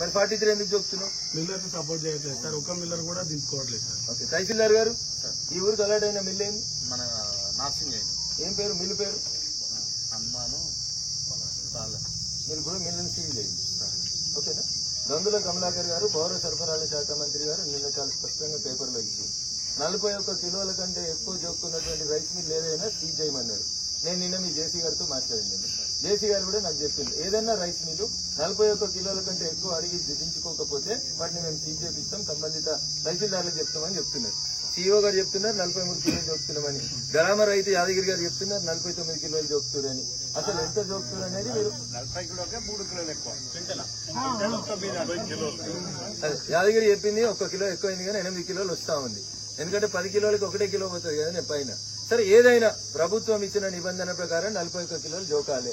మరి forty three ఎందుకు చెప్తున్నావు మిల్లర్ సపోర్ట్ చేయట్లేదు సార్. ఒక మిల్లర్ కూడా దించుకోవట్లేదు సార్. ఓకే తహసీల్దార్ గారు ఈ ఊరికి అలర్ట్ అయిన మిల్ ఏంది? మన నార్సింగ్ అయింది ఏం పేరు? మిల్లు పేరు? హనుమాను బాల మీరు కూడా మిల్లుని సీల్ చేయండి. ఓకేనా? గంగుల కమలాకర్ గారు పౌర సరఫరాల శాఖ మంత్రి గారు నిన్న చాలా స్పష్టంగా పేపర్లో ఇచ్చింది నలభై ఒక్క కిలోల కంటే ఎక్కువ జోక్కున్నటువంటి రైస్ మిల్ ఏదైనా సీజ్ చేయమన్నారు. నేను నిన్న మీ జేసీ గారితో మాట్లాడింది జేసీ గారు కూడా నాకు చెప్పింది ఏదైనా రైస్ మిల్లు నలభై ఒక్క కిలోల కంటే ఎక్కువ అడిగి దించుకోకపోతే వాటిని మేము సీజ్ చేపిస్తాం సంబంధిత తహసీల్దార్లకు చెప్తామని చెప్తున్నారు. సీఓ గారు చెప్తున్నారు నలభై మూడు కిలోలు జోక్తున్నామని. గ్రామ రైతు యాదగిరి గారు చెప్తున్నారు నలభై తొమ్మిది కిలోలు జోక్తున్నారు అసలు ఎంత జోక్తున్నారు అనేది మీరు నలభై కిలోకే మూడు కిలోలు ఎక్కువ. అదే, యాదగిరి చెప్పింది ఒక కిలో ఎక్కువైంది కానీ ఎనిమిది కిలోలు వస్తా ఉంది. ఎందుకంటే పది కిలోలకి ఒకటే కిలో పోతుంది కదా నేను పైన. సరే ఏదైనా ప్రభుత్వం ఇచ్చిన నిబంధన ప్రకారం నలభై ఒక్క కిలోలు జోకాలే.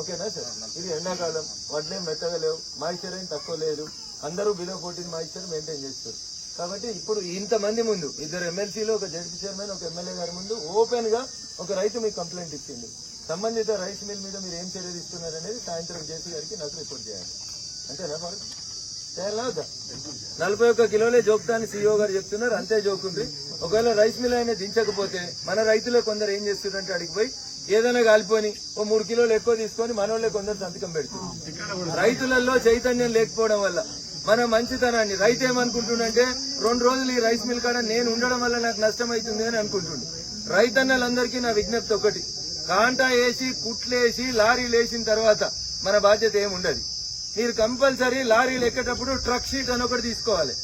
ఓకేనా సార్? ఇది ఎండాకాలం వడ్లేం మెత్తగా లేవు మాయిశ్చర్ ఏం తక్కువ లేదు. అందరూ బిలో ఫోర్టీన్ మాయిశ్చర్ మెయింటైన్ చేస్తారు. కాబట్టి ఇప్పుడు ఇంతమంది ముందు ఇద్దరు ఎమ్మెల్సీలు ఒక జడ్పీ చైర్మన్ ఒక ఎమ్మెల్యే గారి ముందు ఓపెన్గా ఒక రైతు మీకు కంప్లైంట్ ఇచ్చింది. సంబంధిత రైస్ మిల్ మీద మీరు ఏం చర్య తీసుకున్నారనేది సాయంత్రం జేసీ గారికి నాకు రిపోర్ట్ చేయాలి. అంతేనా ఫారూక్ చేయాలా నలభై ఒక్క కిలోలే జోక్తా అని సీఓ గారు చెప్తున్నారు అంతే జోకుంది ఒకవేళ రైస్ మిల్ అయినా దించకపోతే మన రైతులే కొందరు ఏం చేస్తుందంటే అడిగి పోయి ఏదైనా కాలిపోని ఓ మూడు కిలోలు ఎక్కువ తీసుకొని మనోళ్ళే కొందరు సంతకం పెడుతుంది రైతులలో చైతన్యం లేకపోవడం వల్ల మన మంచితనాన్ని రైతు ఏమనుకుంటుండంటే రెండు రోజులు ఈ రైస్ మిల్ కాడ నేను ఉండడం వల్ల నాకు నష్టం అవుతుంది అని అనుకుంటుండు. రైతన్నలందరికీ నా విజ్ఞప్తి ఒకటి. కాంటా వేసి కుట్లేసి లారీలు వేసిన తర్వాత మన బాధ్యత ఏముండదు. మీరు కంపల్సరీ లారీలు ఎక్కేటప్పుడు ట్రక్ షీట్ అని ఒకటి తీసుకోవాలి.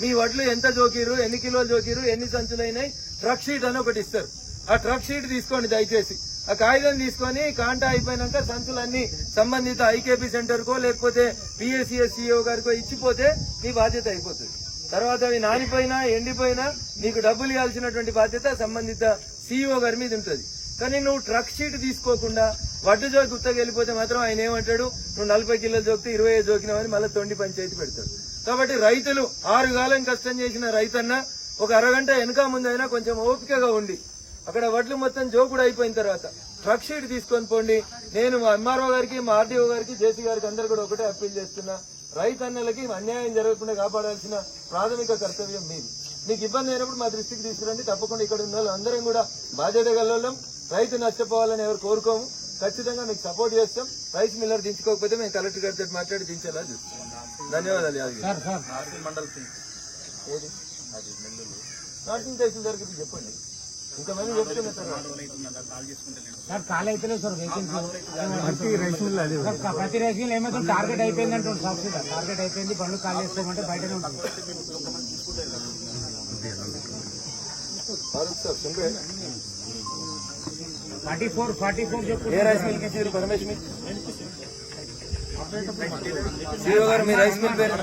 మీ వడ్లు ఎంత జోకిరు ఎన్ని కిలోలు జోకిరు ఎన్ని సంచులైనాయి ట్రక్ షీట్ అని ఒకటి ఇస్తారు. ఆ ట్రక్ షీట్ తీసుకోండి దయచేసి. ఆ కాగితం తీసుకొని కాంటా అయిపోయినాక సంచులన్నీ సంబంధిత ఐకేపీ సెంటర్ కో లేకపోతే పిఎస్సిఎస్ గారికో ఇచ్చిపోతే మీ బాధ్యత అయిపోతుంది. తర్వాత అవి నానిపోయినా ఎండిపోయినా నీకు డబ్బులు ఇవ్వాల్సినటువంటి బాధ్యత సంబంధిత సిఇఓ గారి మీద ఉంటుంది. కానీ నువ్వు ట్రక్ షీట్ తీసుకోకుండా వడ్డు జోకి ఉత్తగా వెళ్ళిపోతే మాత్రం ఆయన ఏమంటాడు? నువ్వు నలభై కిలోలు జోకితే ఇరవై జోకినావని మళ్ళీ తొండి పంచాయతీ పెడతాడు. కాబట్టి రైతులు ఆరు కాలం కష్టం చేసిన రైతన్న ఒక అరగంట వెనక ముందైనా కొంచెం ఓపికగా ఉండి అక్కడ వడ్లు మొత్తం జోకుడు అయిపోయిన తర్వాత ట్రక్ షీట్ తీసుకొని పోండి. నేను మా ఎంఆర్ఓ గారికి మా ఆర్డీఓ గారికి జేసీ గారికి అందరు కూడా ఒకటే అప్పీల్ చేస్తున్నా రైతన్నలకి అన్యాయం జరగకుండా కాపాడాల్సిన ప్రాథమిక కర్తవ్యం మీది. మీకు ఇబ్బంది అయినప్పుడు మా దృష్టికి తీసుకురండి. తప్పకుండా ఇక్కడ ఉన్న వాళ్ళు అందరం కూడా బాధ్యత గల్లోళ్ళం రైతు నష్టపోవాలని ఎవరు కోరుకోము. ఖచ్చితంగా మీకు సపోర్ట్ చేస్తాం. రైస్ మిల్లర్ దించుకోకపోతే మేము కలెక్టర్ గారితో మాట్లాడి దించేలా చూస్తాం. ధన్యవాదాలు యాదగిరి. మండల్ ఏది? అది నెల్లూరు. నాటింగ్ గారికి చెప్పండి. ప్రతి రైస్ మిల్ ఏమైతే టార్గెట్ అయిపోయింది అంటుంది సాక్షిగా. టార్గెట్ అయిపోయింది బండ్లు ఖాళీ చేసుకోమంటే బయటనే ఉంటుంది సుంబే ఫార్టీ ఫోర్ ఫార్టీ ఫోర్ చెప్పు ఏ రైస్ మిల్ సీఓ గారు మీ రైస్ మిల్ పేరు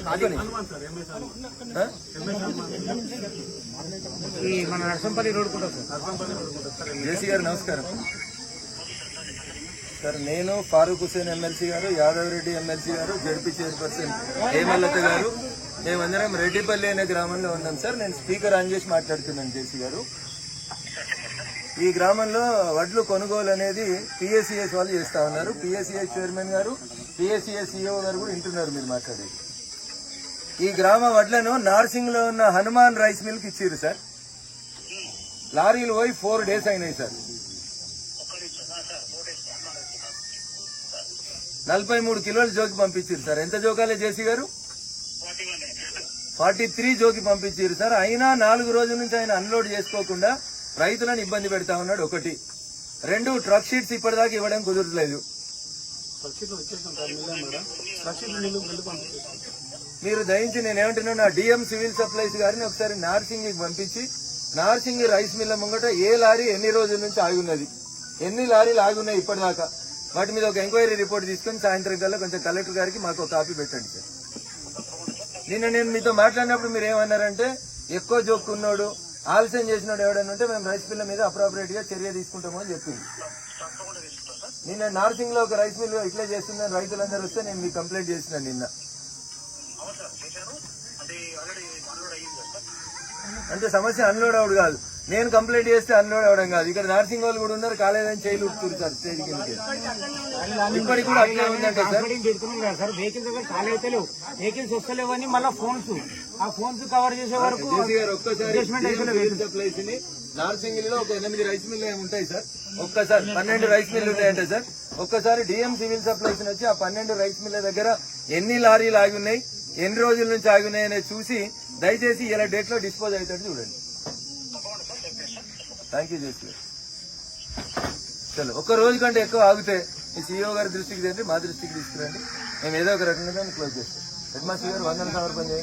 మన నర్సంపల్లి రోడ్ కూడా జేసీ గారు నమస్కారం. సార్ నేను ఫారూక్ హుసేన్ ఎమ్మెల్సీ గారు యాదవ్ రెడ్డి ఎమ్మెల్సీ గారు జడ్పీ చైర్పర్సన్ హేమలత గారు. మేమందరం రెడ్డిపల్లి అనే గ్రామంలో ఉన్నాం సార్. నేను స్పీకర్ ఆన్ చేసి మాట్లాడుతున్నాను జేసీ గారు. ఈ గ్రామంలో వడ్లు కొనుగోలు అనేది పిఎస్సిఎస్ వాళ్ళు చేస్తా ఉన్నారు. పిఎస్సిఎస్ చైర్మన్ గారు పిఎస్సిఎస్ సిఇఓ గారు కూడా వింటున్నారు మీరు మాట్లాడేది. ఈ గ్రామ వడ్లను నార్సింగ్లో ఉన్న హనుమాన్ రైస్ మిల్కి ఇచ్చారు ఇచ్చిర్రు సార్. లారీలు పోయి ఫోర్ డేస్ అయినాయి సార్. నలభై మూడు కిలోలు జోకి పంపించారు సార్. ఎంత జోకాలే జేసీ గారు? ఫార్టీ త్రీ జోకి పంపించారు సార్. అయినా నాలుగు రోజుల నుంచి ఆయన అన్లోడ్ చేసుకోకుండా రైతులను ఇబ్బంది పెడతా ఉన్నాడు ఒకటి. రెండు ట్రక్ షీట్స్ ఇప్పటిదాకా ఇవ్వడం కుదరట్లేదు. మీరు దయించి నేను ఏమంటున్నా నా డిఎం సివిల్ సప్లైస్ గారిని ఒకసారి నార్సింగ్ పంపించి నార్సింగ్ రైస్ మిల్ల ముంగట ఏ లారీ ఎన్ని రోజుల నుంచి ఆగి ఉన్నది? ఎన్ని లారీలు ఆగి ఉన్నాయి ఇప్పటిదాకా? వాటి మీద ఒక ఎంక్వైరీ రిపోర్ట్ తీసుకొని సాయంత్రం కల్లా కొంచెం కలెక్టర్ గారికి మాకు ఒక కాపీ పెట్టండి సార్. నిన్న నేను మీతో మాట్లాడినప్పుడు మీరు ఏమన్నారంటే ఎక్కువ జోక్కున్నాడు ఆలస్యం చేసినాడు ఎవడన్నా ఉంటే మేము రైస్ మిల్ల మీద అప్రాపరేట్గా చర్య తీసుకుంటాము అని చెప్పింది నిన్న నార్సింగ్లో ఒక రైస్ మిల్ ఇట్లా చేస్తుందని రైతులందరూ వస్తే నేను మీకు కంప్లైంట్ చేసిన నిన్న. అంటే సమస్య అన్లోడ్ అవుడు కాదు. నేను కంప్లైంట్ చేస్తే అన్లోడ్ అవడం కాదు. ఇక్కడ నర్సింగ్ వాళ్ళు కూడా ఉన్నారు కాలేదని చేయలు ఉడుతురు సార్ స్టేజ్ కిందకి. ఇప్పటికి కూడా అట్లే ఉందంటే సార్. సార్. వెహికల్స్ దగ్గర ఖాళీ అయితే లేవు. వెహికల్స్ వస్తలేవని మళ్ళీ ఫోన్స్ ఆ ఫోన్స్ కవర్ చేసే వరకు ప్లేస్ని నార్సింగిల్లో ఒక ఎనిమిది రైస్ మిల్లు ఉంటాయి సార్? ఒక్కసారి పన్నెండు రైస్ మిల్లు ఉన్నాయంటే సార్. ఒక్కసారి డిఎం సివిల్ సప్లైస్ వచ్చి ఆ పన్నెండు రైస్ మిల్ల దగ్గర ఎన్ని లారీలు ఆగి ఉన్నాయి ఎన్ని రోజుల నుంచి ఆగి ఉన్నాయి అనేది చూసి దయచేసి ఇలా డేట్లో డిస్పోజ్ అవుతాడు చూడండి. థ్యాంక్ యూ జేసీ చలో ఒక రోజు కంటే ఎక్కువ ఆగితే మీ సీఈఓ గారి దృష్టికి తెండి మా దృష్టికి తీసుకురండి. మేము ఏదో ఒక రకంగా క్లోజ్ చేస్తాం. హెడ్ మాస్టర్ గారు వందన సమర్పణ చేయండి.